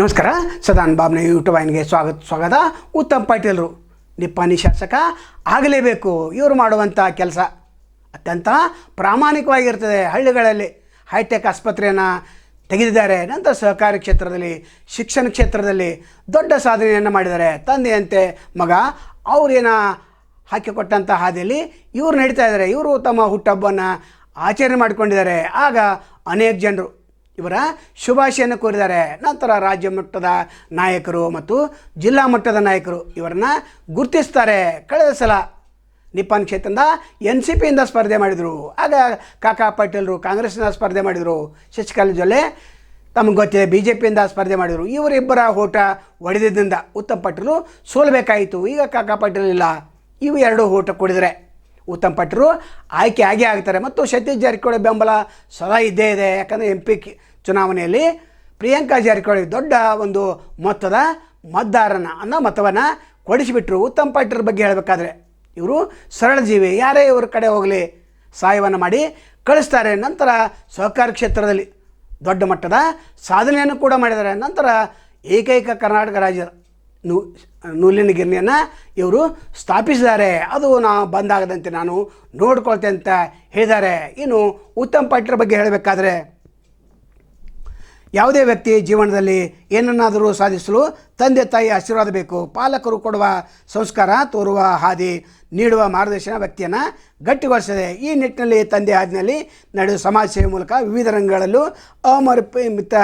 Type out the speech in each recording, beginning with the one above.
ನಮಸ್ಕಾರ, ಸದಾನ್ ಬಾಬ್ನ ಯೂಟ್ಯೂಬ್ ವಾಹಿನಿಗೆ ಸ್ವಾಗತ ಸ್ವಾಗತ. ಉತ್ತಮ್ ಪಾಟೀಲರು ನಿಪ್ಪಾನಿ ಶಾಸಕ. ಆಗಲೇಬೇಕು, ಇವರು ಮಾಡುವಂಥ ಕೆಲಸ. ಅತ್ಯಂತ ಪ್ರಾಮಾಣಿಕವಾಗಿರ್ತದೆ ಹಳ್ಳಿಗಳಲ್ಲಿ. ಹೈಟೆಕ್ ಆಸ್ಪತ್ರೆಯನ್ನು ತೆಗೆದಿದ್ದಾರೆ. ನಂತರ ಸಹಕಾರಿ ಕ್ಷೇತ್ರದಲ್ಲಿ, ಶಿಕ್ಷಣ ಕ್ಷೇತ್ರದಲ್ಲಿ ದೊಡ್ಡ ಸಾಧನೆಯನ್ನು ಮಾಡಿದ್ದಾರೆ. ತಂದೆಯಂತೆ ಮಗ, ಅವ್ರೇನ ಹಾಕಿಕೊಟ್ಟಂಥ ಹಾದಿಯಲ್ಲಿ ಇವರು ನಡೀತಾ ಇದ್ದಾರೆ. ಇವರು ತಮ್ಮ ಹುಟ್ಟಹಬ್ಬವನ್ನು ಆಚರಣೆ ಮಾಡಿಕೊಂಡಿದ್ದಾರೆ. ಆಗ ಅನೇಕ ಜನರು ಇವರ ಶುಭಾಶಯನ್ನು ಕೋರಿದ್ದಾರೆ. ನಂತರ ರಾಜ್ಯ ಮಟ್ಟದ ನಾಯಕರು ಮತ್ತು ಜಿಲ್ಲಾ ಮಟ್ಟದ ನಾಯಕರು ಇವರನ್ನು ಗುರುತಿಸ್ತಾರೆ. ಕಳೆದ ಸಲ ನಿಪ್ಪಾನ್ ಕ್ಷೇತ್ರದ ಎನ್ ಸಿ ಪಿಯಿಂದ ಸ್ಪರ್ಧೆ ಮಾಡಿದರು. ಆಗ ಕಾಕಾ ಪಾಟೀಲರು ಕಾಂಗ್ರೆಸ್ನ ಸ್ಪರ್ಧೆ ಮಾಡಿದರು. ಶಶಿಕಲ್ ಜೊಲ್ಲೆ ತಮಗೆ ಗೊತ್ತಿದೆ ಬಿ ಜೆ ಪಿಯಿಂದ ಸ್ಪರ್ಧೆ ಮಾಡಿದರು. ಇವರಿಬ್ಬರ ಓಟ ಒಡೆದಿದ್ದರಿಂದ ಉತ್ತಮ ಪಾಟೀಲು ಸೋಲಬೇಕಾಯಿತು. ಈಗ ಕಾಕಾ ಪಾಟೀಲ್ ಇಲ್ಲ. ಇವು ಎರಡು ಓಟ ಕೊಡಿದರೆ. ಉತ್ತಮ್ ಪಟ್ಟರು ಆಯ್ಕೆ ಆಗೇ ಆಗ್ತಾರೆ. ಮತ್ತು ಸತೀಶ್ ಜಾರಕಿಹೊಳಿ ಬೆಂಬಲ ಸದಾ ಇದ್ದೇ ಇದೆ. ಯಾಕಂದರೆ ಎಂ ಪಿ ಚುನಾವಣೆಯಲ್ಲಿ ಪ್ರಿಯಾಂಕಾ ಜಾರಕಿಹೊಳಿ ದೊಡ್ಡ ಒಂದು ಮೊತ್ತದ ಮತದಾರನ ಅನ್ನೋ ಮತವನ್ನು ಕೊಡಿಸಿಬಿಟ್ರು. ಉತ್ತಮ್ ಪಟ್ಟರ ಬಗ್ಗೆ ಹೇಳಬೇಕಾದ್ರೆ ಇವರು ಸರಳ ಜೀವಿ. ಯಾರೇ ಇವ್ರ ಕಡೆ ಹೋಗಲಿ ಸಹಾಯವನ್ನು ಮಾಡಿ ಕಳಿಸ್ತಾರೆ. ನಂತರ ಸಹಕಾರ ಕ್ಷೇತ್ರದಲ್ಲಿ ದೊಡ್ಡ ಮಟ್ಟದ ಸಾಧನೆಯನ್ನು ಕೂಡ ಮಾಡಿದ್ದಾರೆ. ನಂತರ ಏಕೈಕ ಕರ್ನಾಟಕ ರಾಜ್ಯದ ನೂ ನೂಲಿನ ಗಿರಣಿಯನ್ನು ಇವರು ಸ್ಥಾಪಿಸಿದ್ದಾರೆ. ಅದು ನಾ ಬಂದಾಗದಂತೆ ನಾನು ನೋಡ್ಕೊಳ್ತೆ ಅಂತ ಹೇಳಿದ್ದಾರೆ. ಇನ್ನು ಉತ್ತಮ ಪಾಟೀಲ್ ಬಗ್ಗೆ ಹೇಳಬೇಕಾದ್ರೆ, ಯಾವುದೇ ವ್ಯಕ್ತಿ ಜೀವನದಲ್ಲಿ ಏನನ್ನಾದರೂ ಸಾಧಿಸಲು ತಂದೆ ತಾಯಿ ಆಶೀರ್ವಾದ ಬೇಕು. ಪಾಲಕರು ಕೊಡುವ ಸಂಸ್ಕಾರ ತೋರುವ ಹಾದಿ ನೀಡುವ ಮಾರ್ಗದರ್ಶನ ವ್ಯಕ್ತಿಯನ್ನು ಗಟ್ಟಿಗೊಳಿಸಿದೆ ಈ ನಿಟ್ಟಿನಲ್ಲಿ, ತಂದೆ ಹಾದಿನಲ್ಲಿ ನಡೆಯುವ ಸಮಾಜ ಸೇವೆ ಮೂಲಕ ವಿವಿಧ ರಂಗಗಳಲ್ಲೂ ಅಮರ್ಪಿತ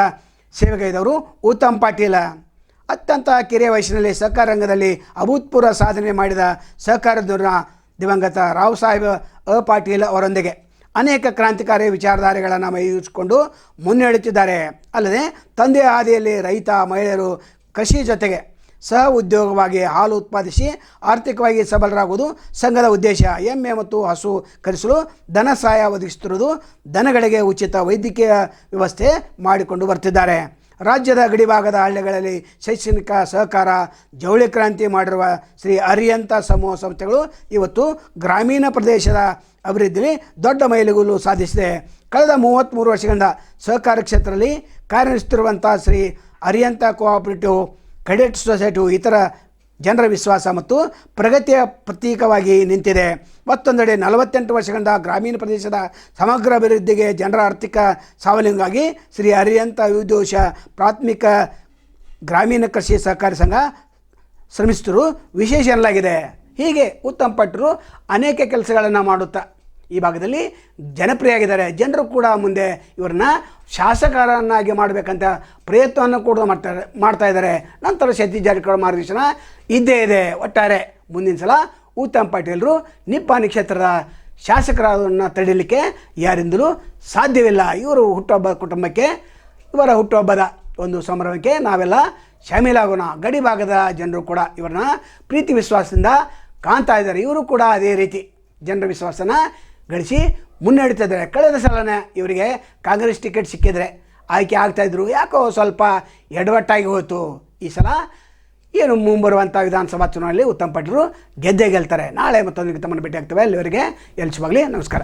ಸೇವೆಗೈದವರು ಉತ್ತಮ್ ಪಾಟೀಲ. ಅತ್ಯಂತ ಕಿರಿಯ ವಯಸ್ಸಿನಲ್ಲಿ ಸಹಕಾರ ರಂಗದಲ್ಲಿ ಅಭೂತಪೂರ್ವ ಸಾಧನೆ ಮಾಡಿದ ಸಹಕಾರದವರ ದಿವಂಗತ ರಾವ್ ಸಾಹೇಬ್ ಅ ಪಾಟೀಲ್ ಅವರೊಂದಿಗೆ ಅನೇಕ ಕ್ರಾಂತಿಕಾರಿ ವಿಚಾರಧಾರೆಗಳನ್ನು ಮೈಗೂಡಿಸಿಕೊಂಡು ಮುನ್ನಡೆಯುತ್ತಿದ್ದಾರೆ. ಅಲ್ಲದೆ ತಂದೆಯ ಹಾದಿಯಲ್ಲಿ ರೈತ, ಮಹಿಳೆಯರು ಕೃಷಿ ಜೊತೆಗೆ ಸಹ ಉದ್ಯೋಗವಾಗಿ ಹಾಲು ಉತ್ಪಾದಿಸಿ ಆರ್ಥಿಕವಾಗಿ ಸಬಲರಾಗುವುದು ಸಂಘದ ಉದ್ದೇಶ. ಎಮ್ಮೆ ಮತ್ತು ಹಸು ಕರೆಸಲು ಧನ ಸಹಾಯ ಒದಗಿಸುತ್ತಿರುವುದು ದನಗಳಿಗೆ ಉಚಿತ ವೈದ್ಯಕೀಯ ವ್ಯವಸ್ಥೆ ಮಾಡಿಕೊಂಡು ಬರ್ತಿದ್ದಾರೆ. ರಾಜ್ಯದ ಗಡಿಭಾಗದ ಹಳ್ಳಿಗಳಲ್ಲಿ ಶೈಕ್ಷಣಿಕ ಸಹಕಾರ, ಜವಳಿ ಕ್ರಾಂತಿ ಮಾಡಿರುವ ಶ್ರೀ ಅರಿಯಂತ ಸಮೂಹ ಸಂಸ್ಥೆಗಳು ಇವತ್ತು ಗ್ರಾಮೀಣ ಪ್ರದೇಶದ ಅಭಿವೃದ್ಧಿಯಲ್ಲಿ ದೊಡ್ಡ ಮೈಲಿಗಲ್ಲು ಸಾಧಿಸಿದೆ. ಕಳೆದ ಮೂವತ್ತ್ಮೂರು ವರ್ಷಗಳಿಂದ ಸಹಕಾರ ಕ್ಷೇತ್ರದಲ್ಲಿ ಕಾರ್ಯನಿರ್ವಹಿಸುತ್ತಿರುವಂಥ Shri Ariyantha cooperative credit society ಇತರ ಜನರ ವಿಶ್ವಾಸ ಮತ್ತು ಪ್ರಗತಿಯ ಪ್ರತೀಕವಾಗಿ ನಿಂತಿದೆ. ಮತ್ತೊಂದೆಡೆ ನಲವತ್ತೆಂಟು ವರ್ಷಗಳಿಂದ ಗ್ರಾಮೀಣ ಪ್ರದೇಶದ ಸಮಗ್ರ ಅಭಿವೃದ್ಧಿಗೆ ಜನರ ಆರ್ಥಿಕ ಸಾವಲಿಂಗಾಗಿ ಶ್ರೀ ಹರಿಯಂತ ವಿದೋಷ ಪ್ರಾಥಮಿಕ ಗ್ರಾಮೀಣ ಕೃಷಿ ಸಹಕಾರಿ ಸಂಘ ಶ್ರಮಿಸಿದರು. ವಿಶೇಷ ಎನ್ನಲಾಗಿದೆ. ಹೀಗೆ ಉತ್ತಮ ಪಟ್ಟರು ಅನೇಕ ಕೆಲಸಗಳನ್ನು ಮಾಡುತ್ತಾ ಈ ಭಾಗದಲ್ಲಿ ಜನಪ್ರಿಯ ಆಗಿದ್ದಾರೆ. ಜನರು ಕೂಡ ಮುಂದೆ ಇವ್ರನ್ನ ಶಾಸಕರನ್ನಾಗಿ ಮಾಡಬೇಕಂತ ಪ್ರಯತ್ನವನ್ನು ಕೂಡ ಮಾಡ್ತಾರೆ, ಮಾಡ್ತಾ ಇದ್ದಾರೆ. ನಂತರ ಸತೀಶ್ ಜಾರಕಿಹೊಳಿ ಮಾರ್ಗದರ್ಶನ ಇದ್ದೇ ಇದೆ. ಒಟ್ಟಾರೆ ಮುಂದಿನ ಸಲ ಉತ್ತಮ್ ಪಾಟೀಲರು ನಿಪ್ಪಾನಿ ಕ್ಷೇತ್ರದ ಶಾಸಕರನ್ನು ತಡೀಲಿಕ್ಕೆ ಯಾರಿಂದಲೂ ಸಾಧ್ಯವಿಲ್ಲ. ಇವರು ಹುಟ್ಟುಹಬ್ಬ ಕುಟುಂಬಕ್ಕೆ, ಇವರ ಹುಟ್ಟುಹಬ್ಬದ ಒಂದು ಸಂಭ್ರಮಕ್ಕೆ ನಾವೆಲ್ಲ ಶಾಮೀಲಾಗೋಣ. ಗಡಿ ಭಾಗದ ಜನರು ಕೂಡ ಇವ್ರನ್ನ ಪ್ರೀತಿ ವಿಶ್ವಾಸದಿಂದ ಕಾಣ್ತಾ ಇದ್ದಾರೆ. ಇವರು ಕೂಡ ಅದೇ ರೀತಿ ಜನರ ವಿಶ್ವಾಸನ ಗಳಿಸಿ ಮುನ್ನಡೀತಿದ್ದಾರೆ. ಕಳೆದ ಸಲನೇ ಇವರಿಗೆ ಕಾಂಗ್ರೆಸ್ ಟಿಕೆಟ್ ಸಿಕ್ಕಿದ್ರೆ ಆಯ್ಕೆ ಆಗ್ತಾಯಿದ್ರು ಯಾಕೋ ಸ್ವಲ್ಪ ಎಡವಟ್ಟಾಗಿ ಹೋಯಿತು. ಈ ಸಲ ಏನು ಮುಂಬರುವಂಥ ವಿಧಾನಸಭಾ ಚುನಾವಣೆಯಲ್ಲಿ ಉತ್ತಮ ಪಟ್ಟರು ಗೆದ್ದೇ ಗೆಲ್ತಾರೆ. ನಾಳೆ ಮತ್ತೊಂದು ತಮ್ಮನ್ನು ಭೇಟಿ ಆಗ್ತವೆ ಅಲ್ಲಿವರೆಗೆ ಎಲ್ಸುವಾಗಲಿ ನಮಸ್ಕಾರ.